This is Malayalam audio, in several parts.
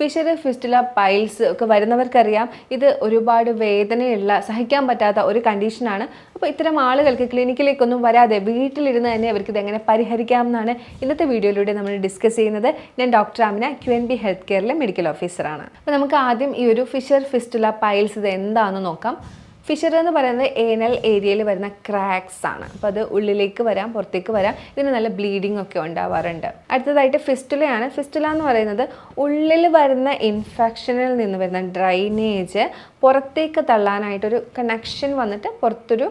ഫിഷർ ഫിസ്റ്റുല പൈൽസ് ഒക്കെ വരുന്നവർക്കറിയാം. ഇത് ഒരുപാട് വേദനയുള്ള സഹിക്കാൻ പറ്റാത്ത ഒരു കണ്ടീഷനാണ് അപ്പോൾ ഇത്തരം ആളുകൾക്ക് ക്ലിനിക്കിലേക്കൊന്നും വരാതെ വീട്ടിലിരുന്ന് തന്നെ അവർക്ക് പരിഹരിക്കാം എന്നാണ് ഇന്നത്തെ വീഡിയോയിലൂടെ നമ്മൾ ഡിസ്കസ് ചെയ്യുന്നത്. ഞാൻ doctor Amina Q N B health കെയറിലെ medical ഓഫീസറാണ് അപ്പോൾ നമുക്ക് ആദ്യം ഈ ഒരു ഫിഷർ ഫിസ്റ്റുല പൈൽസ് ഇത് എന്താണെന്ന് നോക്കാം. ഫിഷർ എന്ന് പറയുന്നത് ഏനൽ ഏരിയയിൽ വരുന്ന ക്രാക്സ് ആണ്. അപ്പോൾ അത് ഉള്ളിലേക്ക് വരാം പുറത്തേക്ക് വരാം. ഇതിന് നല്ല ബ്ലീഡിംഗ് ഒക്കെ ഉണ്ടാവാറുണ്ട്. അടുത്തതായിട്ട് ഫിസ്റ്റുലയാണ് ഫിസ്റ്റുല എന്ന് പറയുന്നത് ഉള്ളിൽ വരുന്ന ഇൻഫെക്ഷനിൽ നിന്ന് വരുന്ന ഡ്രൈനേജ് പുറത്തേക്ക് തള്ളാനായിട്ടൊരു കണക്ഷൻ വന്നിട്ട് പുറത്തൊരു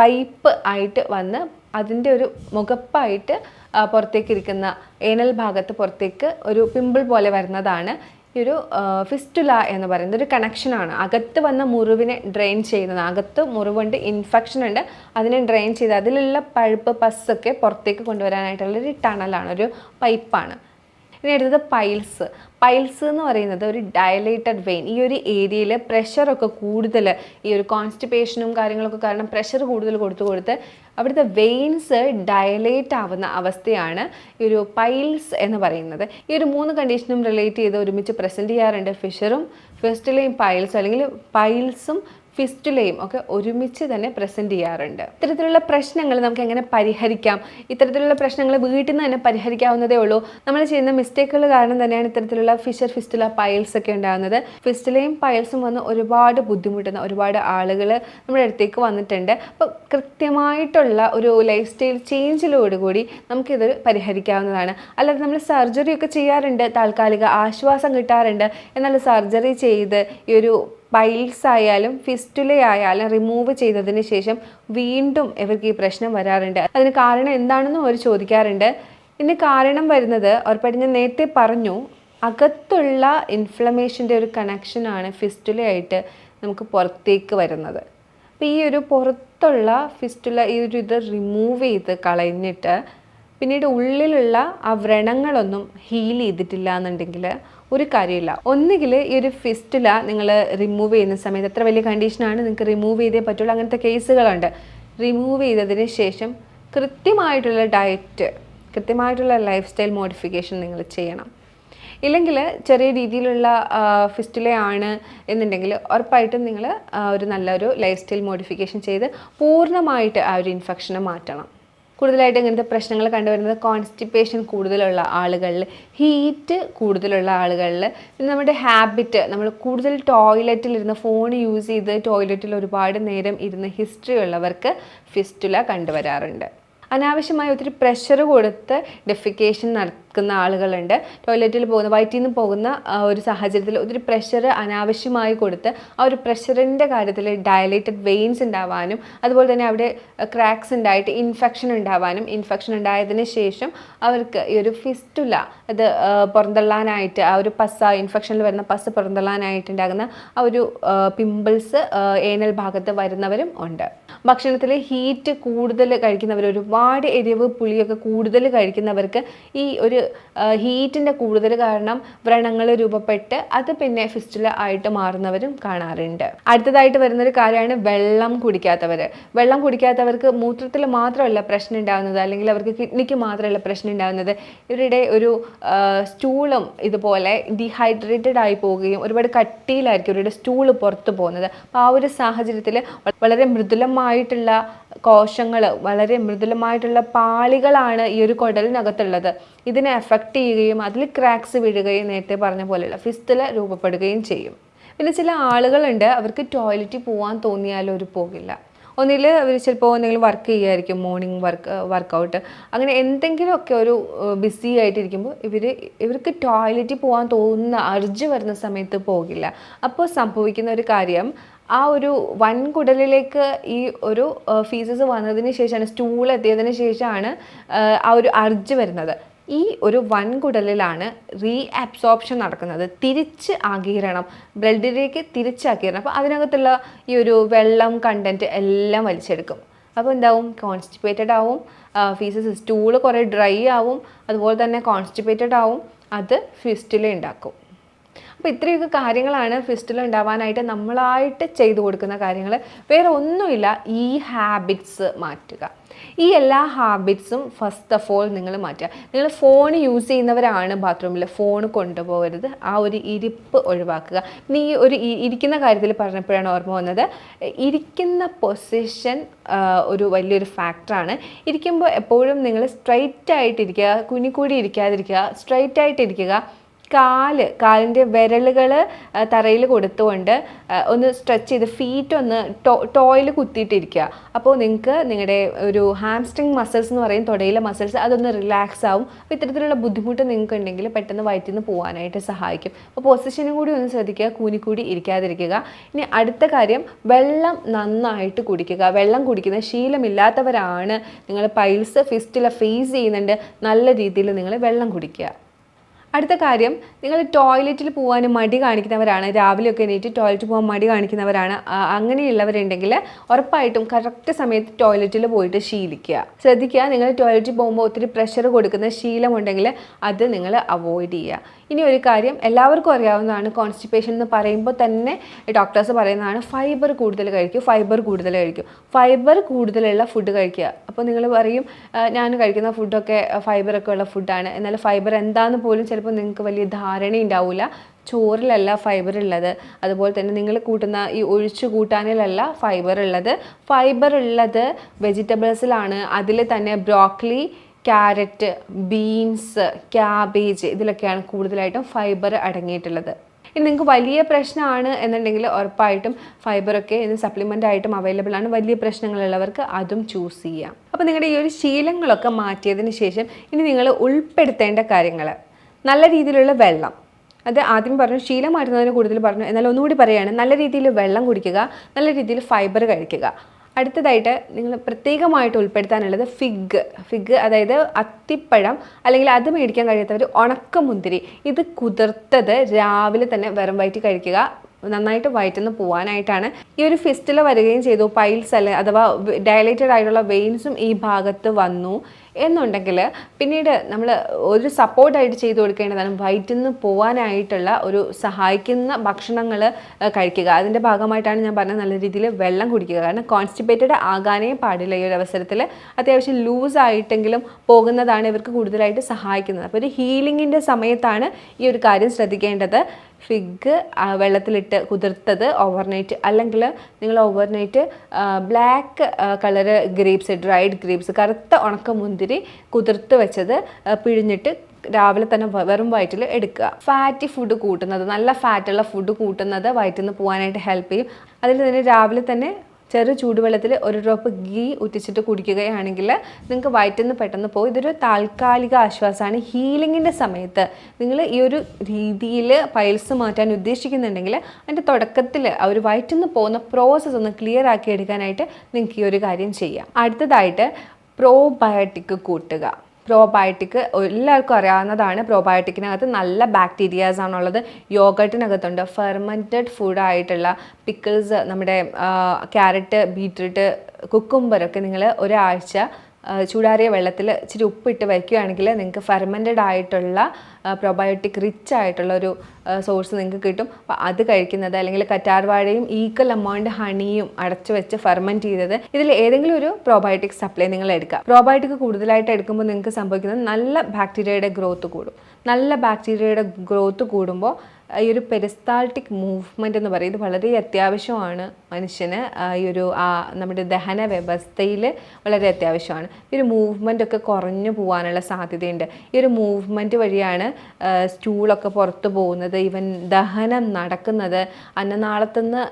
പൈപ്പ് ആയിട്ട് വന്ന് അതിന്റെ ഒരു മുഖപ്പായിട്ട് പുറത്തേക്ക് ഇരിക്കുന്ന ഏനൽ ഭാഗത്ത് പുറത്തേക്ക് ഒരു പിമ്പിൾ പോലെ വരുന്നതാണ് ഈ ഒരു ഫിസ്റ്റുല എന്ന് പറയുന്നത് ഒരു കണക്ഷനാണ് അകത്ത് വന്ന മുറിവിനെ ഡ്രെയിൻ ചെയ്യുന്നത്. അകത്ത് മുറിവുണ്ട് ഇൻഫെക്ഷൻ ഉണ്ട്. അതിനെ ഡ്രെയിൻ ചെയ്ത് അതിലുള്ള പഴുപ്പ് പസ്സൊക്കെ പുറത്തേക്ക് കൊണ്ടുവരാനായിട്ടുള്ള ഒരു ടണലാണ് ഒരു പൈപ്പാണ് ഇനി അടുത്തത് പൈൽസ് പൈൽസ് എന്ന് പറയുന്നത് ഒരു ഡയലേറ്റഡ് വെയിൻ ഈ ഒരു ഏരിയയിൽ പ്രഷറൊക്കെ കൂടുതൽ ഈ ഒരു കോൺസ്റ്റിപ്പേഷനും കാര്യങ്ങളൊക്കെ കാരണം പ്രഷർ കൂടുതൽ കൊടുത്തു കൊടുത്ത് അവിടുത്തെ വെയിൻസ് ഡയലേറ്റ് ആവുന്ന അവസ്ഥയാണ് ഈ ഒരു പൈൽസ് എന്ന് പറയുന്നത്. ഈ ഒരു മൂന്ന് കണ്ടീഷനും റിലേറ്റ് ചെയ്ത് ഒരുമിച്ച് പ്രസന്റ് ചെയ്യാറുണ്ട് ഫിഷറും ഫിസ്റ്റിലെയും പൈൽസ് അല്ലെങ്കിൽ പൈൽസും ഫിസ്റ്റുലയും ഒക്കെ ഒരുമിച്ച് തന്നെ പ്രസന്റ് ചെയ്യാറുണ്ട്. ഇത്തരത്തിലുള്ള പ്രശ്നങ്ങൾ നമുക്ക് എങ്ങനെ പരിഹരിക്കാം? ഇത്തരത്തിലുള്ള പ്രശ്നങ്ങൾ വീട്ടിൽ നിന്ന് തന്നെ പരിഹരിക്കാവുന്നതേ ഉള്ളൂ. നമ്മൾ ചെയ്യുന്ന മിസ്റ്റേക്കുകൾ കാരണം തന്നെയാണ് ഇത്തരത്തിലുള്ള ഫിഷർ ഫിസ്റ്റുല പൈൽസ് ഒക്കെ ഉണ്ടാകുന്നത്. ഫിസ്റ്റുലയും പൈൽസും വന്ന് ഒരുപാട് ബുദ്ധിമുട്ടുന്ന ഒരുപാട് ആളുകൾ നമ്മുടെ അടുത്തേക്ക് വന്നിട്ടുണ്ട്. അപ്പോൾ കൃത്യമായിട്ടുള്ള ഒരു ലൈഫ് സ്റ്റൈൽ ചേഞ്ചിലോടുകൂടി നമുക്കിത് പരിഹരിക്കാവുന്നതാണ്. അല്ലാതെ നമ്മൾ സർജറി ഒക്കെ ചെയ്യാറുണ്ട്. താൽക്കാലിക ആശ്വാസം കിട്ടാറുണ്ട്. എന്നാൽ സർജറി ചെയ്ത് ഈ ഒരു പൈൽസ് ആയാലും ഫിസ്റ്റുല ആയാലും റിമൂവ് ചെയ്തതിന് ശേഷം വീണ്ടും ഇവർക്ക് ഈ പ്രശ്നം വരാറുണ്ട്. അതിന് കാരണം എന്താണെന്നും അവർ ചോദിക്കാറുണ്ട്. ഇതിന് കാരണം വരുന്നത് ഉറപ്പായിട്ട് ഞാൻ നേരത്തെ പറഞ്ഞു അകത്തുള്ള ഇൻഫ്ലമേഷന്റെ ഒരു കണക്ഷനാണ് ഫിസ്റ്റുലയായിട്ട് നമുക്ക് പുറത്തേക്ക് വരുന്നത്. അപ്പോൾ ഈ ഒരു പുറത്തുള്ള ഫിസ്റ്റുല ഈ ഒരു ഇത് റിമൂവ് ചെയ്ത് കളഞ്ഞിട്ട് പിന്നീട് ഉള്ളിലുള്ള ആ വ്രണങ്ങളൊന്നും ഹീൽ ചെയ്തിട്ടില്ല എന്നുണ്ടെങ്കിൽ ഒരു കാര്യമില്ല. ഒന്നുകിൽ ഈ ഒരു ഫിസ്റ്റില നിങ്ങൾ റിമൂവ് ചെയ്യുന്ന സമയത്ത് എത്ര വലിയ കണ്ടീഷനാണ് നിങ്ങൾക്ക് റിമൂവ് ചെയ്തേ പറ്റുള്ളൂ. അങ്ങനത്തെ കേസുകളുണ്ട്. റിമൂവ് ചെയ്തതിന് ശേഷം കൃത്യമായിട്ടുള്ള ഡയറ്റ് കൃത്യമായിട്ടുള്ള ലൈഫ് സ്റ്റൈൽ മോഡിഫിക്കേഷൻ നിങ്ങൾ ചെയ്യണം. ഇല്ലെങ്കിൽ ചെറിയ രീതിയിലുള്ള ഫിസ്റ്റുലയാണ് എന്നുണ്ടെങ്കിൽ ഉറപ്പായിട്ടും നിങ്ങൾ ഒരു നല്ലൊരു ലൈഫ് സ്റ്റൈൽ മോഡിഫിക്കേഷൻ ചെയ്ത് പൂർണമായിട്ട് ആ ഒരു ഇൻഫെക്ഷനെ മാറ്റണം. കൂടുതലായിട്ട് ഇങ്ങനത്തെ പ്രശ്നങ്ങൾ കണ്ടുവരുന്നത് കോൺസ്റ്റിപ്പേഷൻ കൂടുതലുള്ള ആളുകളിൽ ഹീറ്റ് കൂടുതലുള്ള ആളുകളിൽ പിന്നെ നമ്മുടെ ഹാബിറ്റ് നമ്മൾ കൂടുതൽ ടോയ്ലറ്റിൽ ഇരുന്ന് ഫോൺ യൂസ് ചെയ്ത് ടോയ്ലറ്റിൽ ഒരുപാട് നേരം ഇരുന്ന് ഹിസ്റ്ററി ഉള്ളവർക്ക് ഫിസ്റ്റുല കണ്ടുവരാറുണ്ട്. അനാവശ്യമായി ഒത്തിരി പ്രഷർ കൊടുത്ത് ഡെഫിക്കേഷൻ നടക്കുന്ന ആളുകളുണ്ട്. ടോയ്ലറ്റിൽ പോകുന്ന വയറ്റിൽ നിന്ന് പോകുന്ന ഒരു സാഹചര്യത്തിൽ ഒത്തിരി പ്രഷർ അനാവശ്യമായി കൊടുത്ത് ആ ഒരു പ്രഷറിന്റെ കാര്യത്തിൽ ഡയലേറ്റഡ് വെയിൻസ് ഉണ്ടാവാനും അതുപോലെ തന്നെ അവിടെ ക്രാക്സ് ഉണ്ടായിട്ട് ഇൻഫെക്ഷൻ ഉണ്ടാവാനും ഇൻഫെക്ഷൻ ഉണ്ടായതിന് ശേഷം അവർക്ക് ഈ ഒരു ഫിസ്റ്റുല അത് പുറന്തള്ളാനായിട്ട് ആ ഒരു പസ്സ ഇൻഫെക്ഷനിൽ വരുന്ന പസ് പുറന്തള്ളാനായിട്ടുണ്ടാകുന്ന ആ ഒരു പിമ്പിൾസ് ഏനൽ ഭാഗത്ത് വരുന്നവരും ഉണ്ട്. ഭക്ഷണത്തിൽ ഹീറ്റ് കൂടുതൽ കഴിക്കുന്നവർ ഒരുപാട് എരിവ് പുളിയൊക്കെ കൂടുതൽ കഴിക്കുന്നവർക്ക് ഈ ഒരു ഹീറ്റിന്റെ കൂടുതൽ കാരണം വ്രണങ്ങൾ രൂപപ്പെട്ട് അത് പിന്നെ ഫിസ്റ്റുല ആയിട്ട് മാറുന്നവരും കാണാറുണ്ട്. അടുത്തതായിട്ട് വരുന്നൊരു കാര്യമാണ് വെള്ളം കുടിക്കാത്തവർ വെള്ളം കുടിക്കാത്തവർക്ക് മൂത്രത്തിൽ മാത്രമല്ല പ്രശ്നം ഉണ്ടാകുന്നത് അല്ലെങ്കിൽ അവർക്ക് കിഡ്നിക്ക് മാത്രമല്ല പ്രശ്നം ഉണ്ടാകുന്നത് ഇവരുടെ ഒരു സ്റ്റൂളും ഇതുപോലെ ഡീഹൈഡ്രേറ്റഡ് ആയി പോവുകയും ഒരുപാട് കട്ടിയിലായിരിക്കും ഇവരുടെ സ്റ്റൂൾ പുറത്തു പോകുന്നത്. അപ്പോൾ ആ ഒരു സാഹചര്യത്തിൽ വളരെ മൃദുലമായിട്ടുള്ള കോശങ്ങൾ വളരെ മൃദുലമായിട്ടുള്ള പാളികളാണ് ഈ ഒരു കുടലിനകത്തുള്ളത്. ഇതിനെ എഫക്റ്റ് ചെയ്യുകയും അതിൽ ക്രാക്സ് വീഴുകയും നേരത്തെ പറഞ്ഞ പോലെയുള്ള ഫിസ്റ്റുല രൂപപ്പെടുകയും ചെയ്യും. പിന്നെ ചില ആളുകളുണ്ട് അവർക്ക് ടോയ്ലറ്റിൽ പോകാൻ തോന്നിയാലും ഒരു പോകില്ല. ഒന്നിൽ അവർ ചിലപ്പോൾ എന്തെങ്കിലും വർക്ക് ചെയ്യുമായിരിക്കും മോർണിംഗ് വർക്ക് വർക്കൗട്ട് അങ്ങനെ എന്തെങ്കിലുമൊക്കെ ഒരു ബിസി ആയിട്ടിരിക്കുമ്പോൾ ഇവർ ഇവർക്ക് ടോയ്ലറ്റിൽ പോകാൻ തോന്നുന്ന അർജ് വരുന്ന സമയത്ത് പോകില്ല. അപ്പോൾ സംഭവിക്കുന്ന ഒരു കാര്യം ആ ഒരു വൻകുടലിലേക്ക് ഈ ഒരു ഫീസസ് വന്നതിന് ശേഷമാണ് സ്റ്റൂൾ എത്തിയതിന് ശേഷമാണ് ആ, ഒരു അർജ് വരുന്നത്. ഈ ഒരു വൻകുടലിലാണ് റീ അബ്സോർപ്ഷൻ നടക്കുന്നത്. തിരിച്ച് ആകീരണം ബ്ലഡിലേക്ക് തിരിച്ച് ആഗീരണം. അപ്പോൾ അതിനകത്തുള്ള ഈ ഒരു വെള്ളം കണ്ടന്റ് എല്ലാം വലിച്ചെടുക്കും. അപ്പോൾ എന്താവും? കോൺസ്റ്റിപ്പേറ്റഡ് ആവും ഫീസസ് സ്റ്റൂൾ കുറേ ഡ്രൈ ആവും അതുപോലെ തന്നെ കോൺസ്റ്റിപ്പേറ്റഡ് ആവും അത് ഫിസ്റ്റില ഉണ്ടാക്കും. അപ്പോൾ ഇത്രയൊക്കെ കാര്യങ്ങളാണ് ഫിസ്റ്റിൽ ഉണ്ടാവാനായിട്ട് നമ്മളായിട്ട് ചെയ്തു കൊടുക്കുന്ന കാര്യങ്ങൾ വേറെ ഒന്നുമില്ല ഈ ഹാബിറ്റ്സ് മാറ്റുക. ഈ എല്ലാ ഹാബിറ്റ്സും ഫസ്റ്റ് ഓഫ് ഓൾ നിങ്ങൾ മാറ്റുക. നിങ്ങൾ ഫോൺ യൂസ് ചെയ്യുന്നവരാണ് ബാത്റൂമിൽ ഫോൺ കൊണ്ടുപോകരുത്. ആ ഒരു ഇരിപ്പ് ഒഴിവാക്കുക. നീ ഒരു ഇരിക്കുന്ന കാര്യത്തിൽ പറഞ്ഞപ്പോഴാണ് ഓർമ്മ വന്നത്. ഇരിക്കുന്ന പൊസിഷൻ ഒരു വലിയൊരു ഫാക്ടറാണ് ഇരിക്കുമ്പോൾ എപ്പോഴും നിങ്ങൾ സ്ട്രൈറ്റ് ആയിട്ടിരിക്കുക കുനിക്കൂടി ഇരിക്കാതിരിക്കുക സ്ട്രൈറ്റ് ആയിട്ടിരിക്കുക കാൽ കാലിന്റെ വിരലുകൾ തറയിൽ കൊടുത്തുകൊണ്ട് ഒന്ന് സ്ട്രെച്ച് ചെയ്ത് ഫീറ്റ് ഒന്ന് ടോ ടോയിൽ കുത്തിയിട്ടിരിക്കുക. അപ്പോൾ നിങ്ങൾക്ക് നിങ്ങളുടെ ഒരു ഹാംസ്ട്രിങ് മസിൽസ് എന്ന് പറയും തുടയിലെ മസിൽസ് അതൊന്ന് റിലാക്സ് ആവും. അപ്പോൾ ഇത്തരത്തിലുള്ള ബുദ്ധിമുട്ട് നിങ്ങൾക്ക് ഉണ്ടെങ്കിൽ പെട്ടെന്ന് വയറ്റിൽ നിന്ന് പോകാനായിട്ട് സഹായിക്കും. അപ്പോൾ പൊസിഷനും കൂടി ഒന്ന് ശ്രദ്ധിക്കുക കൂനിക്കൂടി ഇരിക്കാതിരിക്കുക. ഇനി അടുത്ത കാര്യം വെള്ളം നന്നായിട്ട് കുടിക്കുക. വെള്ളം കുടിക്കുന്ന ശീലമില്ലാത്തവരാണ്. നിങ്ങൾ പൈൽസ് ഫിസ്റ്റില ഫേസ് ചെയ്യുന്നുണ്ട്. നല്ല രീതിയിൽ നിങ്ങൾ വെള്ളം കുടിക്കുക. അടുത്ത കാര്യം നിങ്ങൾ ടോയ്ലറ്റിൽ പോകാൻ മടി കാണിക്കുന്നവരാണ് രാവിലെയൊക്കെ എണീറ്റ് ടോയ്ലറ്റ് പോകാൻ മടി കാണിക്കുന്നവരാണ് അങ്ങനെയുള്ളവരുണ്ടെങ്കിൽ ഉറപ്പായിട്ടും കറക്റ്റ് സമയത്ത് ടോയ്ലറ്റിൽ പോയിട്ട് ശീലിക്കുക. ശ്രദ്ധിക്കുക നിങ്ങൾ ടോയ്ലറ്റിൽ പോകുമ്പോൾ ഒത്തിരി പ്രഷർ കൊടുക്കുന്ന ശീലമുണ്ടെങ്കിൽ അത് നിങ്ങൾ അവോയ്ഡ് ചെയ്യുക. ഇനി ഒരു കാര്യം എല്ലാവർക്കും അറിയാവുന്നതാണ് കോൺസ്റ്റിപ്പേഷൻ എന്ന് പറയുമ്പോൾ തന്നെ ഡോക്ടേഴ്സ് പറയുന്നതാണ് ഫൈബർ കൂടുതൽ കഴിക്കും ഫൈബർ കൂടുതൽ കഴിക്കും. ഫൈബർ കൂടുതലുള്ള ഫുഡ് കഴിക്കുക. അപ്പോൾ നിങ്ങൾ പറയും ഞാൻ കഴിക്കുന്ന ഫുഡൊക്കെ ഫൈബറൊക്കെ ഉള്ള ഫുഡാണ് എന്നാൽ ഫൈബർ എന്താന്ന് പോലും ചിലപ്പോൾ നിങ്ങൾക്ക് വലിയ ധാരണ ഉണ്ടാവില്ല ചോറിലല്ല ഫൈബർ ഉള്ളത്. അതുപോലെ തന്നെ നിങ്ങൾ കൂട്ടുന്ന ഈ ഒഴിച്ചു കൂട്ടാനിലല്ല ഫൈബർ ഉള്ളത്. ഫൈബർ ഉള്ളത് വെജിറ്റബിൾസിലാണ് അതിൽ തന്നെ ബ്രോക്കലി ക്യാരറ്റ് ബീൻസ് ക്യാബേജ് ഇതിലൊക്കെയാണ് കൂടുതലായിട്ടും ഫൈബർ അടങ്ങിയിട്ടുള്ളത്. ഇനി നിങ്ങൾക്ക് വലിയ പ്രശ്നമാണ് എന്നുണ്ടെങ്കിൽ ഉറപ്പായിട്ടും ഫൈബറൊക്കെ ഇന്ന് സപ്ലിമെന്റ് ആയിട്ടും അവൈലബിൾ ആണ്. വലിയ പ്രശ്നങ്ങളുള്ളവർക്ക് അതും ചൂസ് ചെയ്യാം. അപ്പോൾ നിങ്ങളുടെ ഈ ഒരു ശീലങ്ങളൊക്കെ മാറ്റിയതിന് ശേഷം ഇനി നിങ്ങൾ ഉൾപ്പെടുത്തേണ്ട കാര്യങ്ങൾ. നല്ല രീതിയിലുള്ള വെള്ളം. അത് ആദ്യം പറഞ്ഞു ശീലം മാറ്റുന്നതിന് കൂടുതൽ പറഞ്ഞു. എന്നാൽ ഒന്നുകൂടി പറയുകയാണ് നല്ല രീതിയിൽ വെള്ളം കുടിക്കുക നല്ല രീതിയിൽ ഫൈബർ കഴിക്കുക. അടുത്തതായിട്ട് നിങ്ങൾ പ്രത്യേകമായിട്ട് ഉൾപ്പെടുത്താനുള്ളത് ഫിഗ് ഫിഗ് അതായത് അത്തിപ്പഴം അല്ലെങ്കിൽ അത് മേടിക്കാൻ കഴിയാത്തവർ ഉണക്കമുന്തിരി. ഇത് കുതിർത്തത് രാവിലെ തന്നെ വെറും വയറ്റി കഴിക്കുക. നന്നായിട്ട് വയറ്റിൽ നിന്ന് പോകാനായിട്ടാണ് ഈ ഒരു ഫിസ്റ്റിൽ വരികയും ചെയ്തു. പൈൽസ് അല്ലെ അഥവാ ഡയലേറ്റഡ് ആയിട്ടുള്ള വെയിൻസും ഈ ഭാഗത്ത് വന്നു. എന്നുണ്ടെങ്കിൽ പിന്നീട് നമ്മൾ ഒരു സപ്പോർട്ടായിട്ട് ചെയ്തു കൊടുക്കേണ്ടതാണ് വയറ്റിൽ നിന്ന് പോകാനായിട്ടുള്ള ഒരു സഹായിക്കുന്ന ഭക്ഷണങ്ങൾ കഴിക്കുക. അതിന്റെ ഭാഗമായിട്ടാണ് ഞാൻ പറഞ്ഞത് നല്ല രീതിയിൽ വെള്ളം കുടിക്കുക. കാരണം കോൺസ്റ്റിപ്പേറ്റഡ് ആകാനേ പാടില്ല ഈ ഒരു അവസരത്തിൽ. അത്യാവശ്യം ലൂസ് ആയിട്ടെങ്കിലും പോകുന്നതാണ് ഇവർക്ക് കൂടുതലായിട്ട് സഹായിക്കുന്നത്. അപ്പോൾ ഒരു ഹീലിങ്ങിന്റെ സമയത്താണ് ഈ ഒരു കാര്യം ശ്രദ്ധിക്കേണ്ടത്. ഫിഗ് വെള്ളത്തിലിട്ട് കുതിർത്തത് ഓവർനൈറ്റ് അല്ലെങ്കിൽ നിങ്ങൾ overnight black colour grapes dried grapes കറുത്ത ഉണക്ക മുന്തിരി കുതിർത്ത് വെച്ചത് പിഴിഞ്ഞിട്ട് രാവിലെ തന്നെ വെറും വയറ്റിൽ എടുക്കുക. ഫാറ്റി ഫുഡ് കൂട്ടുന്നത് നല്ല ഫാറ്റുള്ള ഫുഡ് കൂട്ടുന്നത് വയറ്റിൽ നിന്ന് പോകാനായിട്ട് ഹെൽപ്പ് ചെയ്യും. അതിൽ തന്നെ രാവിലെ തന്നെ ചെറു ചൂടുവെള്ളത്തിൽ ഒരു ഡ്രോപ്പ് ഗീ ഉറ്റിച്ചിട്ട് കുടിക്കുകയാണെങ്കിൽ നിങ്ങൾക്ക് വയറ്റിൽ നിന്ന് പെട്ടെന്ന് പോകും. ഇതൊരു താൽക്കാലിക ആശ്വാസമാണ്. ഹീലിങ്ങിന്റെ സമയത്ത് നിങ്ങൾ ഈ ഒരു രീതിയിൽ പൈൽസ് മാറ്റാൻ ഉദ്ദേശിക്കുന്നുണ്ടെങ്കിൽ അതിന്റെ തുടക്കത്തിൽ ആ ഒരു വയറ്റിൽ നിന്ന് പോകുന്ന പ്രോസസ്സ് ഒന്ന് ക്ലിയർ ആക്കി എടുക്കാനായിട്ട് നിങ്ങൾക്ക് ഈ ഒരു കാര്യം ചെയ്യാം. അടുത്തതായിട്ട് പ്രോബയോട്ടിക് കൂട്ടുക. പ്രോബയോട്ടിക് എല്ലാവർക്കും അറിയാവുന്നതാണ്. പ്രോബയോട്ടിക്കിനകത്ത് നല്ല ബാക്ടീരിയാസ് ആണുള്ളത്. യോഗട്ടിനകത്തുണ്ട്. ഫെർമെന്റഡ് ഫുഡായിട്ടുള്ള പിക്കിൾസ് നമ്മുടെ ക്യാരറ്റ് ബീറ്റ്റൂട്ട് കുക്കുംബറൊക്കെ നിങ്ങൾ ഒരാഴ്ച ചൂടാറിയ വെള്ളത്തിൽ ഇച്ചിരി ഉപ്പിട്ട് വയ്ക്കുകയാണെങ്കിൽ നിങ്ങൾക്ക് ഫെർമെന്റഡ് ആയിട്ടുള്ള പ്രൊബയോട്ടിക് റിച്ച് ആയിട്ടുള്ള ഒരു സോഴ്സ് നിങ്ങൾക്ക് കിട്ടും. അപ്പോൾ അത് കഴിക്കുന്നത് അല്ലെങ്കിൽ കറ്റാർവാഴയും ഈക്വൽ എമൗണ്ട് ഹണിയും അടച്ചു വെച്ച് ഫെർമെന്റ് ചെയ്തത് ഇതിൽ ഏതെങ്കിലും ഒരു പ്രോബയോട്ടിക് സപ്ലൈ നിങ്ങൾ എടുക്കുക പ്രോബയോട്ടിക് കൂടുതലായിട്ട് എടുക്കുമ്പോൾ നിങ്ങൾക്ക് സംഭവിക്കുന്നത് നല്ല ബാക്ടീരിയയുടെ ഗ്രോത്ത് കൂടും. നല്ല ബാക്ടീരിയയുടെ ഗ്രോത്ത് കൂടുമ്പോൾ ഈ ഒരു പെരിസ്താൾട്ടിക് മൂവ്മെന്റ് എന്ന് പറയുന്നത് വളരെ അത്യാവശ്യമാണ് മനുഷ്യന്. ഈ ഒരു ആ, നമ്മുടെ ദഹന വ്യവസ്ഥയിൽ വളരെ അത്യാവശ്യമാണ്. ഈ ഒരു മൂവ്മെന്റ് ഒക്കെ കുറഞ്ഞു പോകാനുള്ള സാധ്യതയുണ്ട്. ഈ ഒരു മൂവ്മെന്റ് വഴിയാണ് സ്റ്റൂളൊക്കെ പുറത്ത് പോകുന്നത് ഈവൻ ദഹനം നടക്കുന്നത് അന്നനാളത്തുനിന്ന് നിന്ന്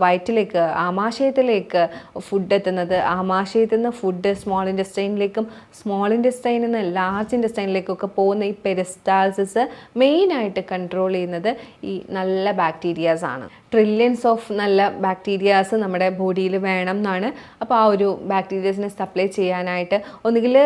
വയറ്റിലേക്ക് ആമാശയത്തിലേക്ക് ഫുഡ് എത്തുന്നത് ആമാശയത്തിൽ നിന്ന് ഫുഡ് സ്മോൾ ഇൻഡസ്ട്രൈനിലേക്കും സ്മോൾ ഇൻഡസ്ട്രൈനിൽ നിന്ന് ലാർജ് ഇൻഡസ്ട്രൈനിലേക്കൊക്കെ പോകുന്ന ഈ പെരിസ്റ്റാൾസിസ് മെയിനായിട്ട് കൺട്രോൾ ചെയ്യുന്നത് ഈ നല്ല ബാക്ടീരിയാസ് ആണ്. ട്രില്യൺസ് ഓഫ് നല്ല ബാക്ടീരിയാസ് നമ്മുടെ ബോഡിയിൽ വേണം എന്നാണ്. അപ്പോൾ ആ ഒരു ബാക്ടീരിയാസിനെ സപ്ലൈ ചെയ്യാനായിട്ട് ഒന്നുകിൽ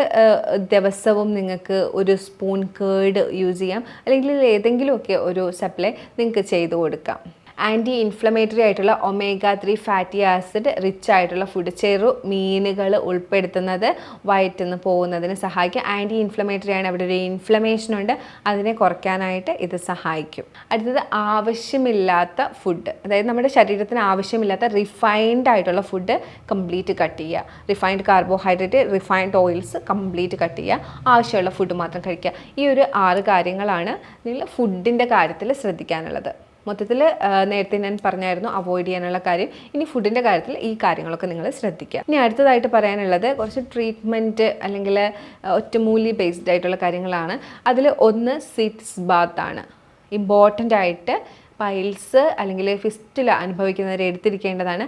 ദിവസവും നിങ്ങൾക്ക് ഒരു സ്പൂൺ കേർഡ് യൂസ് ചെയ്യാം. അല്ലെങ്കിൽ ഏതെങ്കിലുമൊക്കെ ഒരു സപ്ലൈ നിങ്ങൾക്ക് ചെയ്തു കൊടുക്കാം. ആന്റി ഇൻഫ്ലമേറ്ററി ആയിട്ടുള്ള omega three fatty acid rich ആയിട്ടുള്ള ഫുഡ് ചെറു മീനുകൾ ഉൾപ്പെടുത്തുന്നത് വയറ്റിൽ നിന്ന് പോകുന്നതിന് സഹായിക്കും. ആന്റി ഇൻഫ്ലമേറ്ററി ആണ്. അവിടെ ഒരു ഇൻഫ്ലമേഷൻ ഉണ്ട്. അതിനെ കുറയ്ക്കാനായിട്ട് ഇത് സഹായിക്കും. അടുത്തത് ആവശ്യമില്ലാത്ത ഫുഡ് അതായത് നമ്മുടെ ശരീരത്തിന് ആവശ്യമില്ലാത്ത റിഫൈൻഡ് ആയിട്ടുള്ള ഫുഡ് കംപ്ലീറ്റ് കട്ട് ചെയ്യുക. Refined carbohydrate refined oils complete cut ചെയ്യുക. ആവശ്യമുള്ള ഫുഡ് മാത്രം കഴിക്കുക. ഈ ഒരു ആറ് കാര്യങ്ങളാണ് നിങ്ങൾ ഫുഡിന്റെ കാര്യത്തിൽ ശ്രദ്ധിക്കാനുള്ളത്. മൊത്തത്തിൽ നേരത്തെ ഞാൻ പറഞ്ഞായിരുന്നു അവോയ്ഡ് ചെയ്യാനുള്ള കാര്യം. ഇനി ഫുഡിന്റെ കാര്യത്തിൽ ഈ കാര്യങ്ങളൊക്കെ നിങ്ങൾ ശ്രദ്ധിക്കുക. ഇനി അടുത്തതായിട്ട് പറയാനുള്ളത് കുറച്ച് ട്രീറ്റ്മെന്റ് അല്ലെങ്കിൽ ഒറ്റമൂലി ബേസ്ഡ് ആയിട്ടുള്ള കാര്യങ്ങളാണ്. അതിൽ ഒന്ന് സിറ്റ്സ് ബാത്ത് ആണ്. ഇമ്പോർട്ടന്റ് ആയിട്ട് പൈൽസ് അല്ലെങ്കിൽ ഫിസ്റ്റിൽ അനുഭവിക്കുന്നവരെ എടുത്തിരിക്കേണ്ടതാണ്.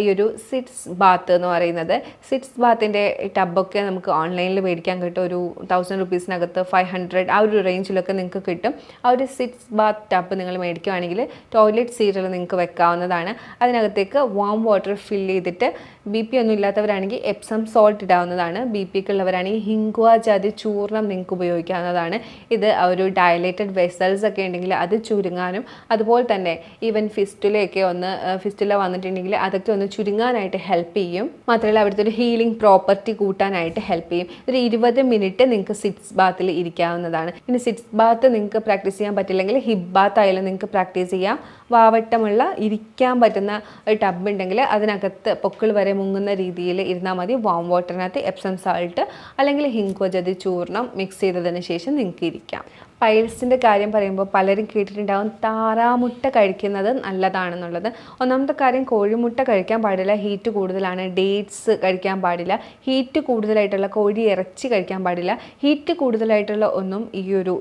ഈ ഒരു സിറ്റ്സ് ബാത്ത് എന്ന് പറയുന്നത്. സിറ്റ്സ് ബാത്തിന്റെ ടബൊക്കെ നമുക്ക് ഓൺലൈനിൽ മേടിക്കാൻ കിട്ടും. ഒരു തൗസൻഡ് റുപ്പീസിനകത്ത് ഫൈവ് ഹൺഡ്രഡ് ആ ഒരു റേഞ്ചിലൊക്കെ നിങ്ങൾക്ക് കിട്ടും. ആ ഒരു സിറ്റ്സ് ബാത്ത് ടബ് നിങ്ങൾ മേടിക്കുകയാണെങ്കിൽ ടോയ്ലറ്റ് സീറ്റിൽ നിങ്ങൾക്ക് വെക്കാവുന്നതാണ്. അതിനകത്തേക്ക് വാം വാട്ടർ ഫിൽ ചെയ്തിട്ട് ബി പി ഒന്നും ഇല്ലാത്തവരാണെങ്കിൽ എപ്സം സോൾട്ട് ഇടാവുന്നതാണ്. ബി പി ഒക്കെ ഉള്ളവരാണെങ്കിൽ ഹിങ്കുവ ജാതി ചൂർണം നിങ്ങൾക്ക് ഉപയോഗിക്കാവുന്നതാണ്. ഇത് ഒരു ഡയലേറ്റഡ് വെസൽസ് ഒക്കെ ഉണ്ടെങ്കിൽ അത് ചുരുങ്ങാനും അതുപോലെ തന്നെ ഈവൻ ഫിസ്റ്റുലയൊക്കെ ഒന്ന് ഫിസ്റ്റുല വന്നിട്ടുണ്ടെങ്കിൽ അതൊക്കെ ഒന്ന് ചുരുങ്ങാനായിട്ട് ഹെൽപ്പ് ചെയ്യും. മാത്രമല്ല അവിടുത്തെ ഒരു ഹീലിംഗ് പ്രോപ്പർട്ടി കൂട്ടാനായിട്ട് ഹെൽപ്പ് ചെയ്യും. ഒരു ഇരുപത് മിനിറ്റ് നിങ്ങൾക്ക് സിറ്റ്സ് ബാത്തിൽ ഇരിക്കാവുന്നതാണ്. പിന്നെ സിറ്റ്സ് ബാത്ത് നിങ്ങൾക്ക് പ്രാക്ടീസ് ചെയ്യാൻ പറ്റില്ലെങ്കിൽ ഹിബ് ബാത്ത് ആയാലും നിങ്ങൾക്ക് പ്രാക്ടീസ് ചെയ്യാം. വാവട്ടമുള്ള ഇരിക്കാൻ പറ്റുന്ന ഒരു ടബ് ഉണ്ടെങ്കിൽ അതിനകത്ത് പൊക്കിൾ വരെ മുങ്ങുന്ന രീതിയിൽ ഇരുന്നാൽ മതി. വാം വാട്ടറിനകത്ത് എപ്സം സാൾട്ട് അല്ലെങ്കിൽ ഹിങ്കോജതി ചൂർണം മിക്സ് ചെയ്തതിന് ശേഷം നിങ്ങൾക്ക് ഇരിക്കാം. പൈൽസിന്റെ കാര്യം പറയുമ്പോൾ പലരും കേട്ടിട്ടുണ്ടാവും താറാമുട്ട കഴിക്കുന്നത് നല്ലതാണെന്നുള്ളത്. ഒന്നാമത്തെ കാര്യം കോഴിമുട്ട കഴിക്കാൻ പാടില്ല ഹീറ്റ് കൂടുതലാണ് ഡേറ്റ്സ് കഴിക്കാൻ പാടില്ല ഹീറ്റ് കൂടുതലായിട്ടുള്ള കോഴി ഇറച്ചി കഴിക്കാൻ പാടില്ല. ഹീറ്റ് കൂടുതലായിട്ടുള്ള ഒന്നും ഈ ഒരു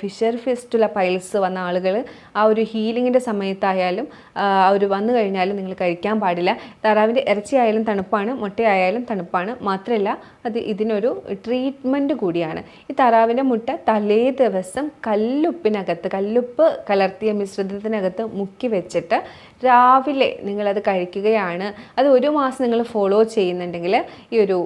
ഫിഷർ ഫെസ്റ്റുള്ള പൈൽസ് വന്ന ആളുകൾ ആ ഒരു ഹീലിങ്ങിന്റെ സമയത്തായാലും അവർ വന്നു കഴിഞ്ഞാലും നിങ്ങൾ കഴിക്കാൻ പാടില്ല. താറാവിന്റെ ഇറച്ചി ആയാലും തണുപ്പാണ് മുട്ടയായാലും തണുപ്പാണ്. മാത്രമല്ല അത് ഇതിനൊരു ട്രീറ്റ്മെന്റ് കൂടിയാണ്. ഈ താറാവിന്റെ മുട്ട തലേ ദിവസം കല്ലുപ്പിനകത്ത് കല്ലുപ്പ് കലർത്തിയ മിശ്രിതത്തിനകത്ത് മുക്കി വെച്ചിട്ട് രാവിലെ നിങ്ങളത് കഴിക്കുകയാണ്. അത് ഒരു മാസം നിങ്ങൾ ഫോളോ ചെയ്യുന്നുണ്ടെങ്കിൽ ഈ ഒരു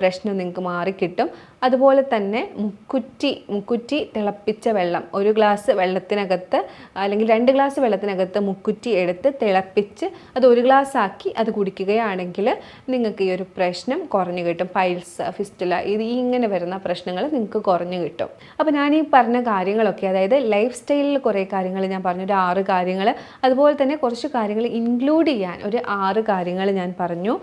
പ്രശ്നം നിങ്ങൾക്ക് മാറിക്കിട്ടും. അതുപോലെ തന്നെ മുക്കുറ്റി മുക്കുറ്റി തിളപ്പിച്ച വെള്ളം. ഒരു ഗ്ലാസ് വെള്ളത്തിനകത്ത് അല്ലെങ്കിൽ രണ്ട് ഗ്ലാസ് വെള്ളത്തിനകത്ത് മുക്കുറ്റി എടുത്ത് തിളപ്പിച്ച് അത് ഒരു ഗ്ലാസ് ആക്കി അത് കുടിക്കുകയാണെങ്കിൽ നിങ്ങൾക്ക് ഈ ഒരു പ്രശ്നം കുറഞ്ഞു കിട്ടും. പൈൽസ് ഫിസ്റ്റില ഇത് ഇങ്ങനെ വരുന്ന പ്രശ്നങ്ങൾ നിങ്ങൾക്ക് കുറഞ്ഞു കിട്ടും. അപ്പോൾ ഞാൻ ഈ പറഞ്ഞ കാര്യങ്ങളൊക്കെ അതായത് ലൈഫ് സ്റ്റൈലിൽ കുറേ കാര്യങ്ങൾ ഞാൻ പറഞ്ഞു. ഒരു ആറ് കാര്യങ്ങൾ. അതുപോലെ തന്നെ കുറച്ച് കാര്യങ്ങൾ ഇൻക്ലൂഡ് ചെയ്യാൻ ഒരു ആറ് കാര്യങ്ങൾ ഞാൻ പറഞ്ഞു.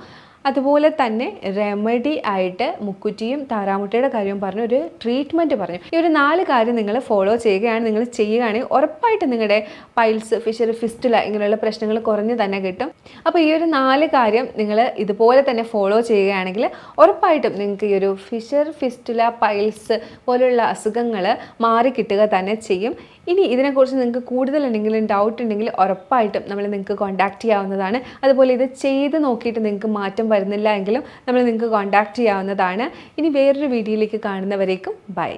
അതുപോലെ തന്നെ റെമഡി ആയിട്ട് മുക്കുറ്റിയും താറാമുട്ടയുടെ കാര്യവും പറഞ്ഞു ഒരു ട്രീറ്റ്മെന്റ് പറഞ്ഞു. ഈ ഒരു നാല് കാര്യം നിങ്ങൾ ഫോളോ ചെയ്യുകയാണ് നിങ്ങൾ ചെയ്യുകയാണെങ്കിൽ ഉറപ്പായിട്ട് നിങ്ങളുടെ പൈൽസ് ഫിഷർ ഫിസ്റ്റുല ഇങ്ങനെയുള്ള പ്രശ്നങ്ങൾ കുറഞ്ഞ് തന്നെ കിട്ടും. അപ്പോൾ ഈ ഒരു നാല് കാര്യം നിങ്ങൾ ഇതുപോലെ തന്നെ ഫോളോ ചെയ്യുകയാണെങ്കിൽ ഉറപ്പായിട്ടും നിങ്ങൾക്ക് ഈ ഒരു ഫിഷർ ഫിസ്റ്റുല പൈൽസ് പോലുള്ള അസുഖങ്ങൾ മാറി കിട്ടുക തന്നെ ചെയ്യും. ഇനി ഇതിനെക്കുറിച്ച് നിങ്ങൾക്ക് കൂടുതൽ എന്തെങ്കിലും ഡൗട്ട് ഉണ്ടെങ്കിൽ ഉറപ്പായിട്ടും നമ്മൾ നിങ്ങൾക്ക് കോൺടാക്ട് ചെയ്യാവുന്നതാണ്. അതുപോലെ ഇത് ചെയ്ത് നോക്കിയിട്ട് നിങ്ങൾക്ക് മാറ്റം വരുന്നില്ല എങ്കിലും നമ്മൾ നിങ്ങൾക്ക് കോൺടാക്ട് ചെയ്യാവുന്നതാണ്. ഇനി വേറൊരു വീഡിയോയിലേക്ക് കാണുന്നവരേക്കും ബൈ